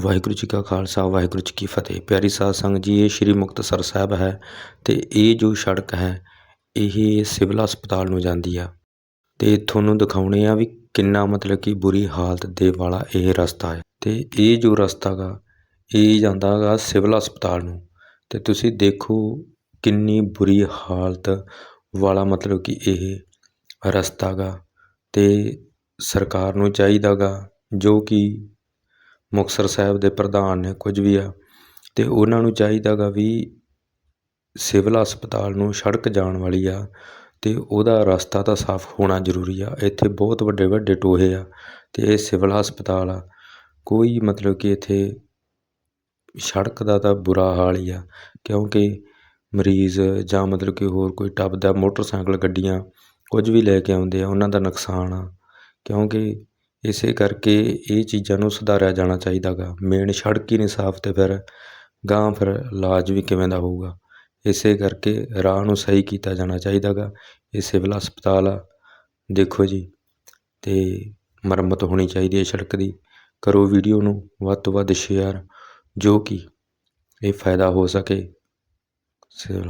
ਵਾਹਿਗੁਰੂ ਜੀ ਕਾ ਖਾਲਸਾ, ਵਾਹਿਗੁਰੂ ਜੀ ਕੀ ਫਤਿਹ। ਪਿਆਰੀ ਸਾਧ ਸੰਗਤ ਜੀ, ਇਹ ਸ਼੍ਰੀ ਮੁਕਤਸਰ ਸਾਹਿਬ ਹੈ ਤੇ ਇਹ ਜੋ ਸੜਕ ਹੈ, ਇਹ ਸਿਵਲ ਹਸਪਤਾਲ ਨੂੰ ਜਾਂਦੀ ਆ। ਤੇ ਤੁਹਾਨੂੰ ਦਿਖਾਉਣੇ ਆ ਵੀ ਕਿੰਨਾ ਮਤਲਬ ਕਿ ਬੁਰੀ ਹਾਲਤ ਦੇ ਵਾਲਾ ਇਹ ਰਸਤਾ ਹੈ। ਤੇ ਇਹ ਜੋ ਰਸਤਾ ਗਾ, ਇਹ ਜਾਂਦਾ ਗਾ ਸਿਵਲ ਹਸਪਤਾਲ ਨੂੰ। ਤੇ ਤੁਸੀਂ ਦੇਖੋ ਕਿੰਨੀ ਬੁਰੀ ਹਾਲਤ ਵਾਲਾ ਮਤਲਬ ਕਿ ਇਹ ਰਸਤਾ ਗਾ। ਤੇ ਸਰਕਾਰ ਨੂੰ ਚਾਹੀਦਾ ਗਾ ਜੋ ਕਿ ਮੁਕਤਸਰ ਸਾਹਿਬ ਦੇ ਪ੍ਰਧਾਨ ਨੇ ਕੁਝ ਵੀ ਆ ਅਤੇ ਉਹਨਾਂ ਨੂੰ ਚਾਹੀਦਾ ਗਾ ਵੀ ਸਿਵਲ ਹਸਪਤਾਲ ਨੂੰ ਸੜਕ ਜਾਣ ਵਾਲੀ ਆ ਅਤੇ ਉਹਦਾ ਰਸਤਾ ਤਾਂ ਸਾਫ਼ ਹੋਣਾ ਜ਼ਰੂਰੀ ਆ। ਇੱਥੇ ਬਹੁਤ ਵੱਡੇ ਵੱਡੇ ਟੋਏ ਆ ਅਤੇ ਇਹ ਸਿਵਲ ਹਸਪਤਾਲ ਆ। ਕੋਈ ਮਤਲਬ ਕਿ ਇੱਥੇ ਸੜਕ ਦਾ ਤਾਂ ਬੁਰਾ ਹਾਲ ਹੀ ਆ, ਕਿਉਂਕਿ ਮਰੀਜ਼ ਜਾਂ ਮਤਲਬ ਕਿ ਹੋਰ ਕੋਈ ਟੱਪਦਾ ਮੋਟਰਸਾਈਕਲ ਗੱਡੀਆਂ ਕੁਝ ਵੀ ਲੈ ਕੇ ਆਉਂਦੇ ਆ, ਉਹਨਾਂ ਦਾ ਨੁਕਸਾਨ ਆ, ਕਿਉਂਕਿ ਇਸੇ ਕਰਕੇ ਇਹ ਚੀਜ਼ਾਂ ਨੂੰ ਸੁਧਾਰਿਆ ਜਾਣਾ ਚਾਹੀਦਾ ਗਾ ਮੇਨ ਸੜਕ ਹੀ ਨਹੀਂ ਸਾਫ਼ ਤੇ ਫਿਰ ਅਗਾਂਹ ਫਿਰ ਇਲਾਜ ਵੀ ਕਿਵੇਂ ਦਾ ਹੋਊਗਾ। ਇਸੇ ਕਰਕੇ ਰਾਹ ਨੂੰ ਸਹੀ ਕੀਤਾ ਜਾਣਾ ਚਾਹੀਦਾ ਗਾ ਇਹ ਸਿਵਲ ਹਸਪਤਾਲ ਆ, ਦੇਖੋ ਜੀ ਅਤੇ ਮੁਰੰਮਤ ਹੋਣੀ ਚਾਹੀਦੀ ਹੈ ਸੜਕ ਦੀ। ਕਰੋ ਵੀਡੀਓ ਨੂੰ ਵੱਧ ਤੋਂ ਵੱਧ ਸ਼ੇਅਰ ਜੋ ਕਿ ਇਹ ਫਾਇਦਾ ਹੋ ਸਕੇ। ਸਿਵਲ